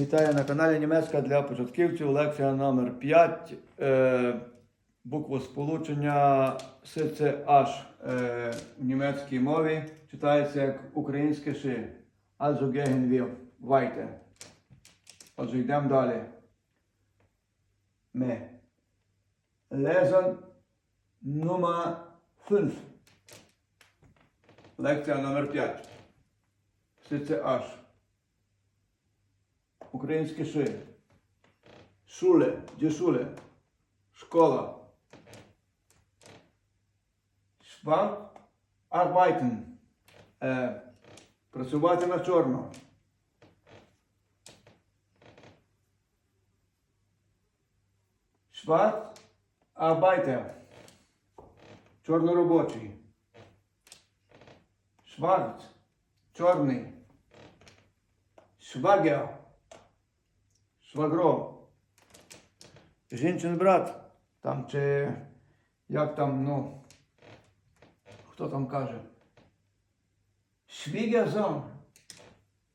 Вітаю на каналі Німецька для початківців. Лекція номер 5. Е, букву сполучення СЦH е, в німецькій мові читається як українське ши. Also gehen wir weiter. Отже, йдемо далі. Ми. Lesson номер 5. Лекція номер 5. СЦH. Українське ши. Шуле, дішуле, школа. Шварт arbeiten. Е, працювати на чорно. Шварт arbeiter. Чорноробочий. Шварц. Чорний. Швагер. Швагро. Жінчин брат. Там чи як там, ну. Хто там каже? Швігерзон.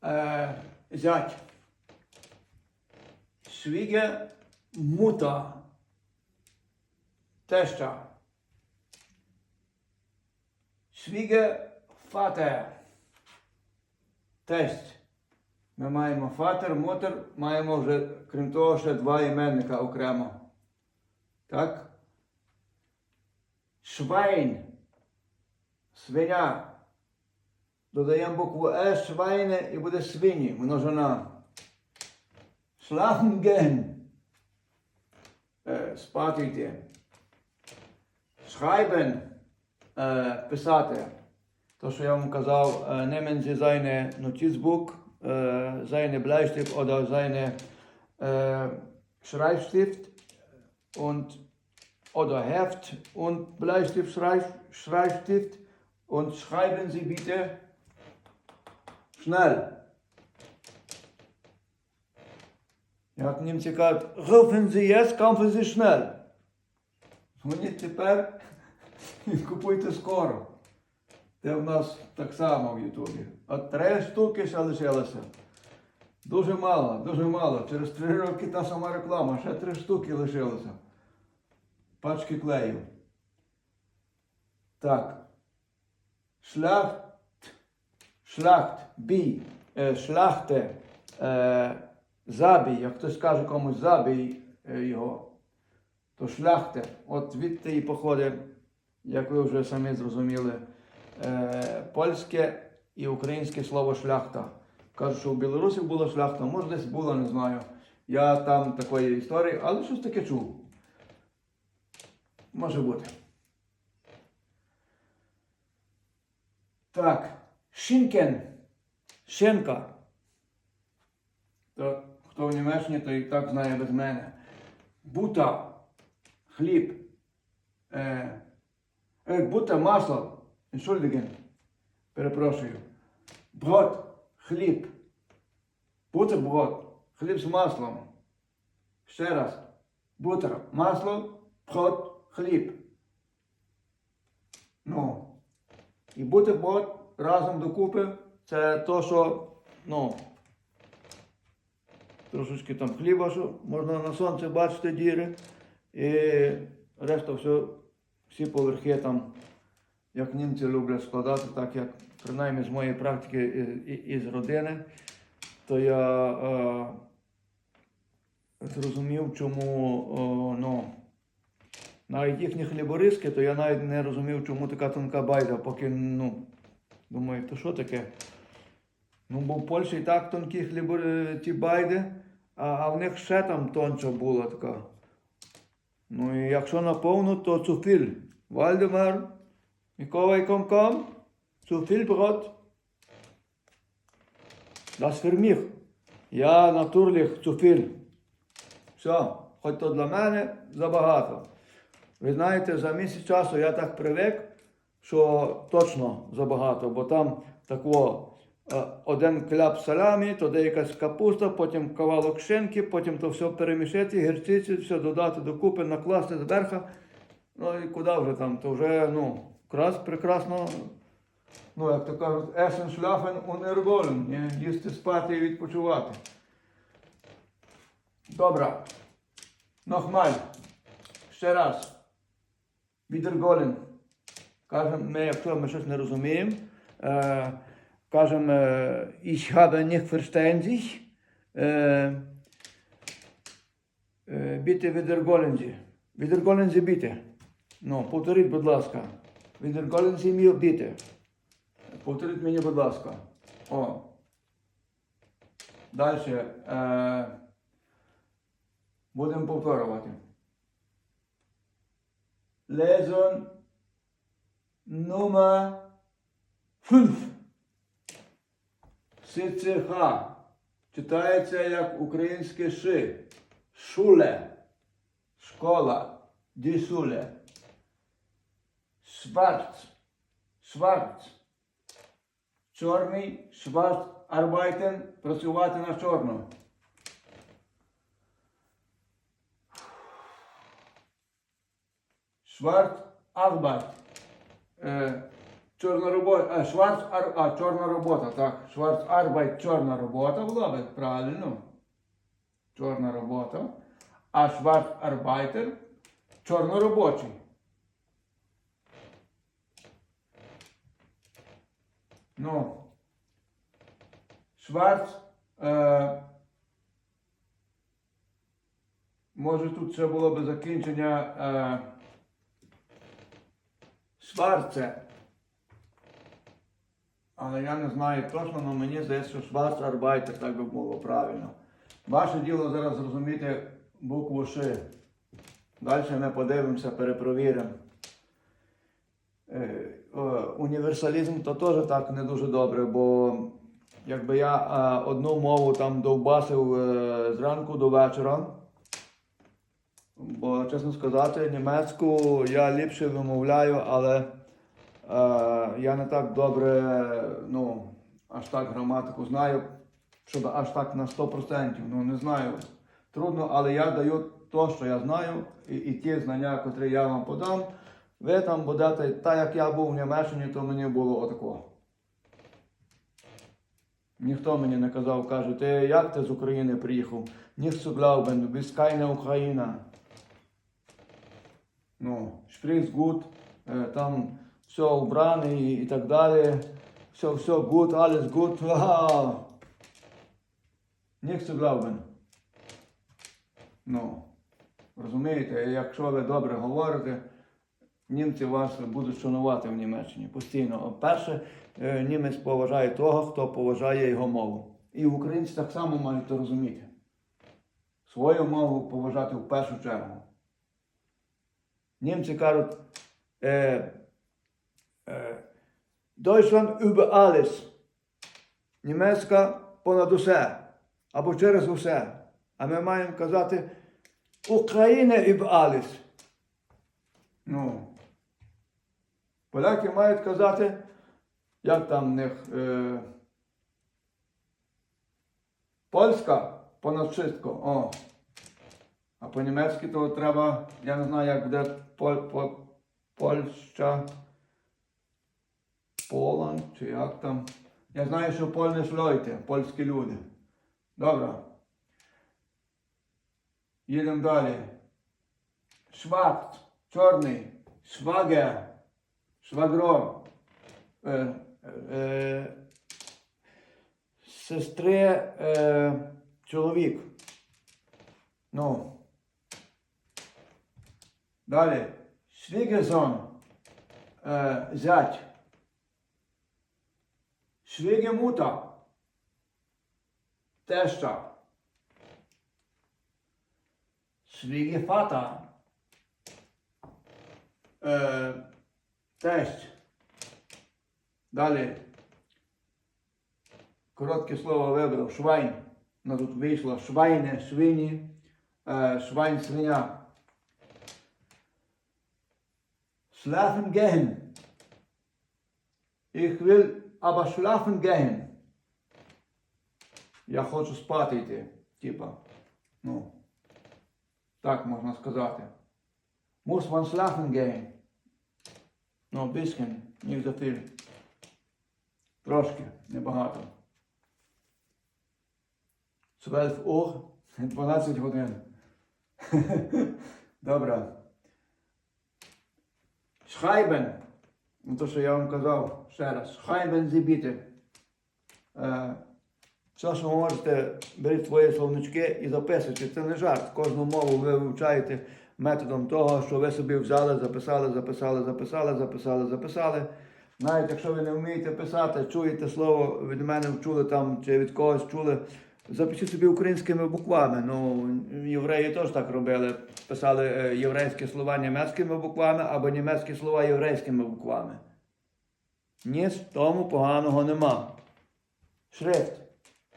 Е, зять. Швіге мута. Теща. Швіге фатер. Тесть. Ми маємо фатер, мотер, маємо вже, крім того, ще два іменника окремо. Так? Швайн. Свиня. Додаємо букву Е, швайне і буде свині, множина. Шлахнген. Е, спати йти. Schreiben. Е, писати. То, що я вам казав, е, nehmen Sie seine Notizbuch, äh, seine Bleistift oder seine äh, Schreibstift und oder Heft und Bleistift, Schreib, Schreibstift und schreiben Sie bitte schnell. Як німці кажуть, rufen Sie jetzt, kaufen Sie schnell. Дзвоніть тепер і купуйте скоро. Це в нас так само в Ютубі. От три штуки ще лишилося. Дуже мало, дуже мало. Через три роки та сама реклама, ще три штуки лишилося. Пачки клею. Так. Шляхт. Шляхт. Бій. Е, шляхте. Е, забій. Як хтось каже комусь забій е, його, то шляхте. От відти і походить, як ви вже самі зрозуміли е, польське і українське слово шляхта. Кажуть, що в Білорусі була шляхта, може десь була, не знаю. Я там такої історії, але щось таке чув. Може бути. Так, Шинкен. Шинка. То, хто в Німеччині, то і так знає без мене. Бута. Хліб. Е, е, бута масло. Entschuldigen. Перепрошую. Брод, хліб. Бутерброд, хліб з маслом. Ще раз. Бутер, масло, брод, хліб. Ну. І бутерброд разом докупи. Це то, що, ну, трошечки там хліба, що можна на сонці бачити діри. І решта все, всі поверхи там як німці люблять складати, так як принаймні з моєї практики і, і, і з родини, то я е, зрозумів, чому о, ну, навіть їхні хлібориски, то я навіть не розумів, чому така тонка байда, поки ну, думаю, то що таке? Ну, бо в Польщі і так тонкі хлібори, ті байди, а, а в них ще там тонча була така. Ну і якщо наповну, то цуфіль. Вальдемар. Mikołaj kom kom, zu viel Brot. Das für mich. Я zu viel. Все, хоч то для мене забагато. Ви знаєте, за місяць часу я так привик, що точно забагато, бо там тако е, один кляп салямі, туди якась капуста, потім кавалок шинки, потім то все перемішати, гірчиці, все додати докупи, накласти зверху. Ну і куди вже там, то вже, ну, якраз прекрасно, ну, як то кажуть, есен шляфен ні? їсти спати і відпочивати. Добре. Нохмаль. Ще раз. Відерголен. Кажемо, ми, якщо ми щось не розуміємо, е, кажемо, ich habe nicht verstanden. Е, Sie. Wiederholen Sie bitte. Ну, повторіть, будь ласка. Wiederholen Sie mir bitte. Повторіть мені, будь ласка. О. Далі. Е, будемо повторювати. Lesson номер 5. СЦХ. Читається як українське ши. Шуле. Школа. Ді Шварц. Шварц. Чорний. Шварц. Арбайтен. Працювати на чорно. Шварц. Арбайт. Е, чорна робота. Шварц. Ар, а, чорна робота. Так. Шварц. Арбайт. Чорна робота. Було би правильно. Чорна робота. А Шварц. Арбайтер. Чорноробочий. Ну. Шварц. Е, може тут ще було би закінчення е, Шварце. Але я не знаю точно, але мені здається, що Шварц Арбайтер так би було правильно. Ваше діло зараз зрозуміти букву Ш. Далі ми подивимося, перепровіримо. Е, о, універсалізм то теж так не дуже добре, бо якби я е, одну мову там довбасив е, зранку до вечора. Бо, чесно сказати, німецьку я ліпше вимовляю, але е, я не так добре, ну, аж так граматику знаю, щоб аж так на 100%. Ну, не знаю. Трудно, але я даю то, що я знаю, і, і ті знання, котрі я вам подам. Ви там будете, так як я був в Німеччині, то мені було отако. Ніхто мені не казав, каже, ти як ти з України приїхав? Zu glauben, du bist Україна. Ну, шприц гуд, е, там все убрано і, і так далі. Все, все гуд, alles гуд. Zu glauben. Ну, розумієте, якщо ви добре говорите, німці вас будуть шанувати в Німеччині постійно. Перше, е, німець поважає того, хто поважає його мову. І українці так само мають розуміти. Свою мову поважати в першу чергу. Німці кажуть, е, е, Deutschland über alles. Німецька понад усе. Або через усе. А ми маємо казати Україна über alles. Ну. Поляки мають казати, як там в них е, польська понад wszystko. О. А по-німецьки то треба, я не знаю, як буде поль, поль, Польща. Поланд, чи як там. Я знаю, що польне шлойте, польські люди. Добре. Їдемо далі. Шварц, чорний, швагер, швагро. Е, е, сестри е, чоловік. Ну. Далі. Швігезон. Е, зять. Швігемута. Теща. Швігефата. Е, тесть. Далі. Коротке слово вибрав. Швайн. Ну тут вийшло швайне, свині, швайн свиня. Schlafen gehen. Ich will aber schlafen gehen. Я хочу спати йти. Типа. Ну. Так можна сказати. Muss man schlafen gehen. Ну, bisschen, nicht so. Трошки, небагато. 12 Uhr. 12 годин. Добре. Schreiben. Ну, то, що я вам казав ще раз. Sie bitte. Е, все, що ви можете, беріть свої словнички і записуйте. Це не жарт. Кожну мову ви вивчаєте методом того, що ви собі взяли, записали, записали, записали, записали, записали. Навіть якщо ви не вмієте писати, чуєте слово від мене чули там чи від когось чули, запишіть собі українськими буквами. Ну, євреї теж так робили. Писали е, єврейські слова німецькими буквами або німецькі слова єврейськими буквами. Ні з тому поганого нема. Шрифт.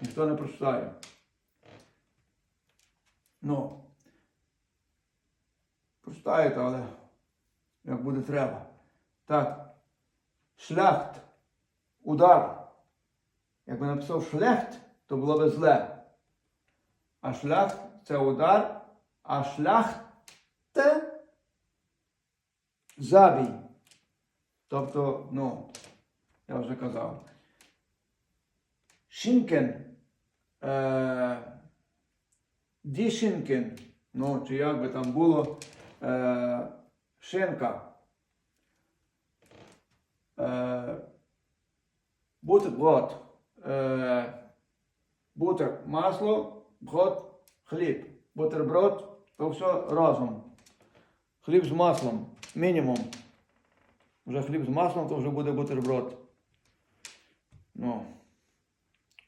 Ніхто не прочитає. Ну. Прочитаєте, але як буде треба. Так. Шляхт. Удар. Якби написав шляхт, то було би зле. А шляхт це удар, а шляхт забій. Тобто, ну, я вже казав. Шинкен. Е, ді шинкен. Ну, чи як би там було. Е. Е, бутерброд. Е, бутер масло, брод, хліб. Бутерброд то все разом. Хліб з маслом. Мінімум. Вже хліб з маслом, то вже буде бутерброд. Ну.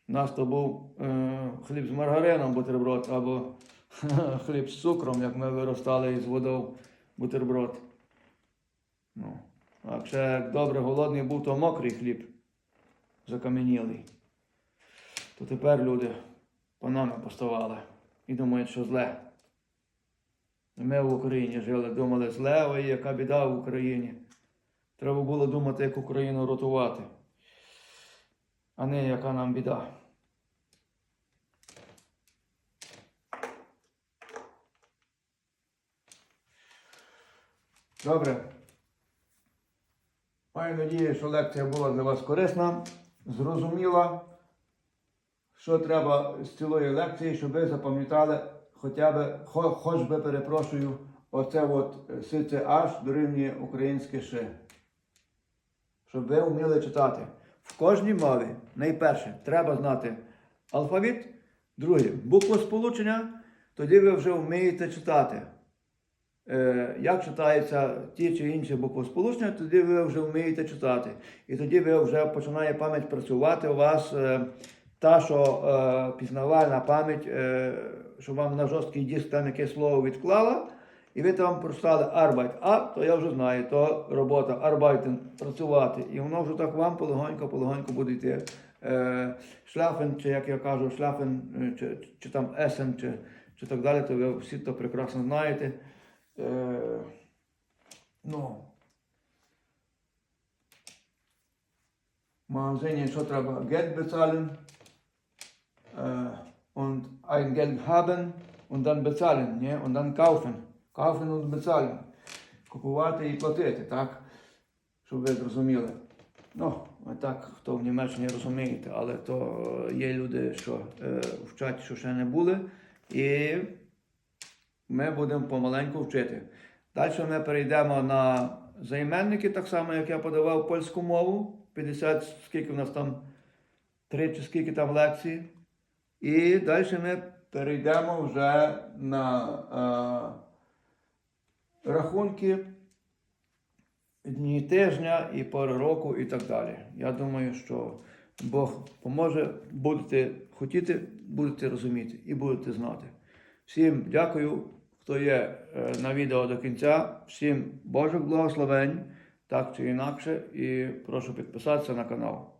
У нас то був е, хліб з маргарином бутерброд або хліб з цукром, як ми виростали із водою бутерброд. Ну. А якщо як добре голодний був, то мокрий хліб закам'янілий. То тепер люди по нами поставали і думають, що зле. Ми в Україні жили, думали, зле, ой, яка біда в Україні. Треба було думати, як Україну рятувати, а не яка нам біда. Добре. Маю надію, що лекція була для вас корисна, зрозуміла, що треба з цілої лекції, щоб ви запам'ятали хоча б, хоч би перепрошую, оце от е, сице аж дорівнює українське ши. Щоб ви вміли читати. В кожній мові, найперше, треба знати алфавіт, друге буквосполучення, тоді ви вже вмієте читати. Е, як читаються ті чи інші буквосполучення, тоді ви вже вмієте читати. І тоді ви вже починає пам'ять працювати у вас е, та, що е, пізнавальна пам'ять, що вам на жорсткий диск там якесь слово відклала, і ви там прочитали Arbeit, а то я вже знаю, то робота, arbeiten, працювати. І воно вже так вам полегонько-полегонько буде йти. Шляфен, чи як я кажу, шляфен, е, чи, чи там есен, чи, чи так далі, то ви всі то прекрасно знаєте. Äh, ну, в магазині що треба? Geld bezahlen äh, und ein Geld haben und dann bezahlen, не? und dann kaufen. Kaufen und bezahlen. Купувати і платити, так? Щоб ви зрозуміли. Ну, так, хто в Німеччині розумієте, але то е, є люди, що е, вчать, що ще не були. І ми будемо помаленьку вчити. Далі ми перейдемо на займенники, так само, як я подавав польську мову. 50, скільки в нас там, 3 чи скільки там лекцій. І далі ми перейдемо вже на е, рахунки дні тижня і пори року і так далі. Я думаю, що Бог поможе, будете хотіти, будете розуміти і будете знати. Всім дякую, хто є е, на відео до кінця. Всім Божих благословень, так чи інакше, і прошу підписатися на канал.